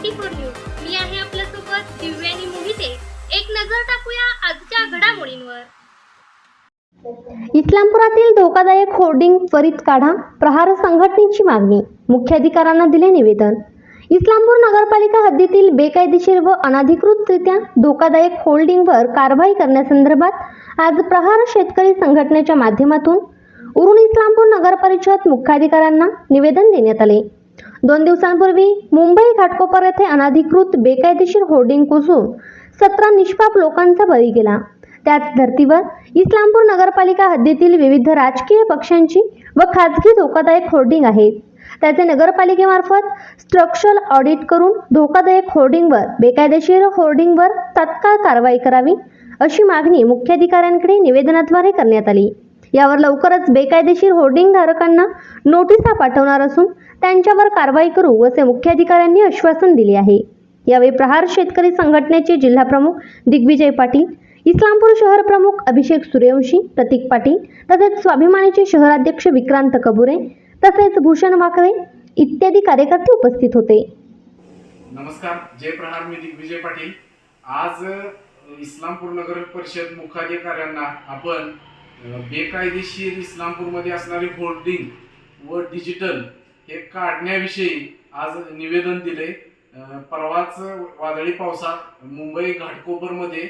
Twenty four news मी आहे आपल्यासोबत दिव्यानी मोहिते. एक नजर टाकूया आजच्या घडामोडींवर. इस्लामपुरातील धोकादायक होर्डिंग त्वरित काढा प्रहार संघटनेची मागणी मुख्याधिकाऱ्यांना दिले निवेदन. इस्लामपूर नगरपालिका हद्दीतील बेकायदेशीर व अनधिकृतरित्या धोकादायक होल्डिंगवर कारवाई करण्यासंदर्भात आज प्रहार शेतकरी संघटनेच्या माध्यमातून उरुण इस्लामपूर नगरपरिषद मुख्याधिकाऱ्यांना निवेदन देण्यात आले. दोन दिवसांपूर्वी मुंबई घाटकोपर येथे अनाधिकृत बेकायदेशीर होर्डिंग कोसळून सतरा निष्पाप लोकांचा बळी गेला. त्याच धर्तीवर इस्लामपूर नगरपालिका हद्दीतील विविध राजकीय पक्षांची व खाजगी धोकादायक होर्डिंग आहेत. त्याचे नगरपालिकेमार्फत स्ट्रक्चरल ऑडिट करून धोकादायक होर्डिंगवर बेकायदेशीर होर्डिंगवर तत्काळ कारवाई करावी अशी मागणी मुख्याधिकाऱ्यांकडे निवेदनाद्वारे करण्यात आली. यावर लवकरच बेकायदेशीर होर्डिंग धारकांना नोटिसा पाठवणार असून त्यांच्यावर कारवाई करू असे मुख्याधिकाऱ्यांनी आश्वासन दिले आहे. यावेळी प्रहार शेतकरी संघटनेचे जिल्हाप्रमुख दिग्विजय पाटील इस्लामपूर शहर प्रमुख अभिषेक सूर्यवंशी प्रतीक पाटील तसेच स्वाभिमानीचे शहराध्यक्ष विक्रांत कबुरे तसेच भूषण वाकळे इत्यादी कार्यकर्ते उपस्थित होते. नमस्कार जय प्रहार मी दिग्विजय पाटील. आज इस्लामपूर नगर परिषद मुख्याधिकाऱ्यांना आपण बेकायदेशीर इस्लामपूरमध्ये असणारी होल्डिंग व डिजिटल हे काढण्याविषयी आज निवेदन दिले परवाच वादळी पावसात मुंबई घाटकोपरमध्ये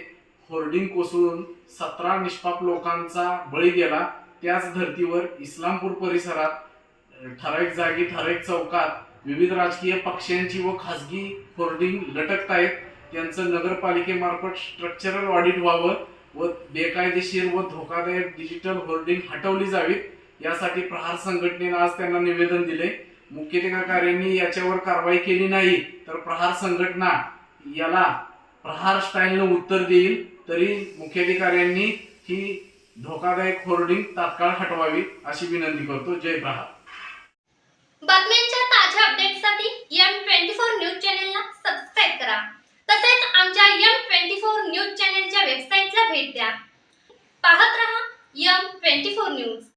होर्डिंग कोसळून सतरा निष्पाप लोकांचा बळी गेला. त्याच धर्तीवर इस्लामपूर परिसरात ठराविक जागी ठराविक चौकात विविध राजकीय पक्षांची व खासगी होर्डिंग लटकतायत. आहेत त्यांचं नगरपालिकेमार्फत स्ट्रक्चरल ऑडिट व्हावं. व बेकायदेशीर व धोकादायक डिजिटल होर्डिंग हटवली जावीत यासाठी प्रहार संघटनेनं आज त्यांना निवेदन दिले मुख्याधिकाऱ्यांनी याच्यावर कारवाई केली नाही तर प्रहार संघटना याला प्रहार स्टाईलनं उत्तर देईल. तरी मुख्याधिकाऱ्यांनी ही धोकादायक होर्डिंग तात्काळ हटवावी अशी विनंती करतो. जय प्रहार. बातम्यांच्या ताज्या अपडेटसाठी एम ट्वेंटी फोर न्यूज चॅनेलला सबस्क्राईब करा तसेच आमच्या एम ट्वेंटी फोर न्यूज चॅनेलच्या वेबसाईटला भेट द्या पाहत रहा यम ट्वेंटी फोर न्यूज.